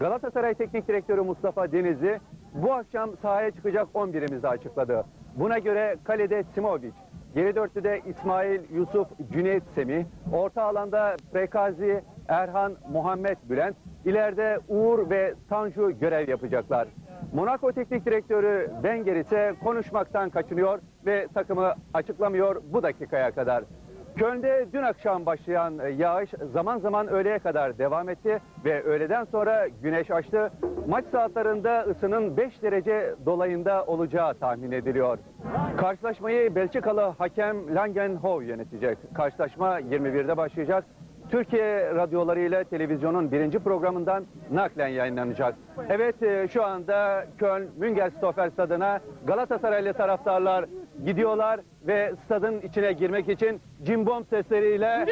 Galatasaray Teknik Direktörü Mustafa Denizli bu akşam sahaya çıkacak 11'imizi açıkladı. Buna göre kalede Simovic, geri dörtlüde İsmail, Yusuf, Cüneyt Semih, orta alanda Prekazi, Erhan, Muhammed Bülent, ileride Uğur ve Tanju görev yapacaklar. Monaco Teknik Direktörü Wenger ise konuşmaktan kaçınıyor ve takımı açıklamıyor bu dakikaya kadar. Köln'de dün akşam başlayan e, yağış zaman zaman öğleye kadar devam etti ve öğleden sonra güneş açtı. Maç saatlerinde ısının 5 derece dolayında olacağı tahmin ediliyor. Karşılaşmayı Belçikalı hakem Langenhove yönetecek. Karşılaşma 21'de başlayacak. Türkiye radyolarıyla televizyonun birinci programından naklen yayınlanacak. Evet e, şu anda Köln Müngelstofer stadına Galatasaraylı taraftarlar gidiyorlar ve stadın içine girmek için cimbom sesleriyle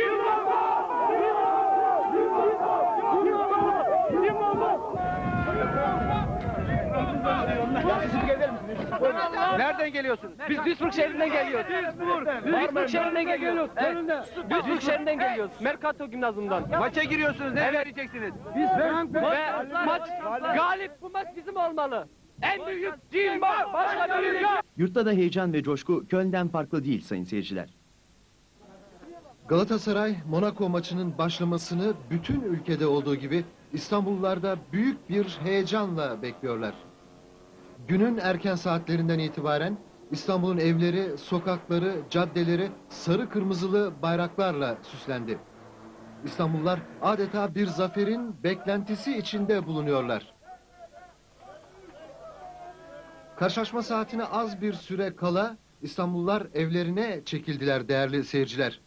Nereden geliyorsun? Biz Duisburg şehrinden geliyoruz. Duisburg şehrinden geliyoruz. Duisburg şehrinden geliyoruz. Mercato Gimnazyum'dan. Maça giriyorsunuz. Ne vereceksiniz? Ve maç galip bu maç bizim olmalı. En büyük değil bak başka büyük yok. Yurtta da heyecan ve coşku Köln'den farklı değil sayın seyirciler. Galatasaray Monaco maçının başlamasını bütün ülkede olduğu gibi İstanbullularda büyük bir heyecanla bekliyorlar. Günün erken saatlerinden itibaren İstanbul'un evleri, sokakları, caddeleri sarı kırmızılı bayraklarla süslendi. İstanbullular adeta bir zaferin beklentisi içinde bulunuyorlar. Karşılaşma saatine az bir süre kala İstanbullular evlerine çekildiler değerli seyirciler.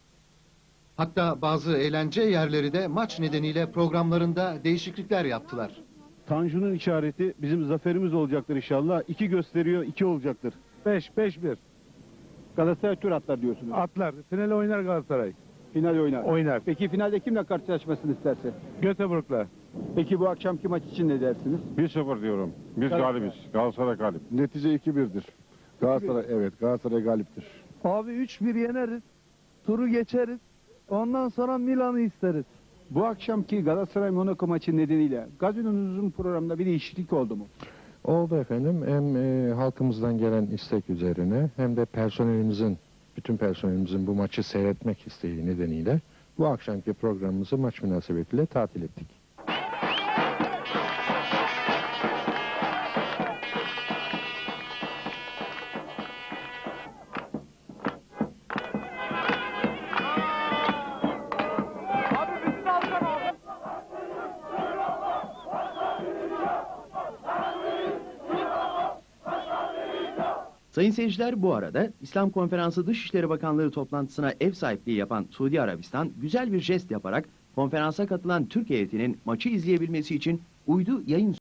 Hatta bazı eğlence yerleri de maç nedeniyle programlarında değişiklikler yaptılar. Tanju'nun işareti bizim zaferimiz olacaktır inşallah. İki gösteriyor, iki olacaktır. 5 5 1. Galatasaray tur atlar diyorsunuz. Atlar. Finale oynar Galatasaray. Final oynar. Oynar. Peki finalde kimle karşılaşmasını isterse? Göteborg'la. Peki bu akşamki maç için ne dersiniz? 1-0 diyorum. Biz Galatasaray. galibiz. Galatasaray galip. Netice 2-1'dir. Galatasaray evet Galatasaray galiptir. Abi 3-1 yeneriz. Turu geçeriz. Ondan sonra Milan'ı isteriz. Bu akşamki Galatasaray Monaco maçı nedeniyle gazinonuzun programda bir değişiklik oldu mu? Oldu efendim. Hem e, halkımızdan gelen istek üzerine hem de personelimizin, bütün personelimizin bu maçı seyretmek isteği nedeniyle bu akşamki programımızı maç münasebetiyle tatil ettik. Sayın seyirciler bu arada İslam Konferansı Dışişleri Bakanları toplantısına ev sahipliği yapan Suudi Arabistan güzel bir jest yaparak konferansa katılan Türk heyetinin maçı izleyebilmesi için uydu yayın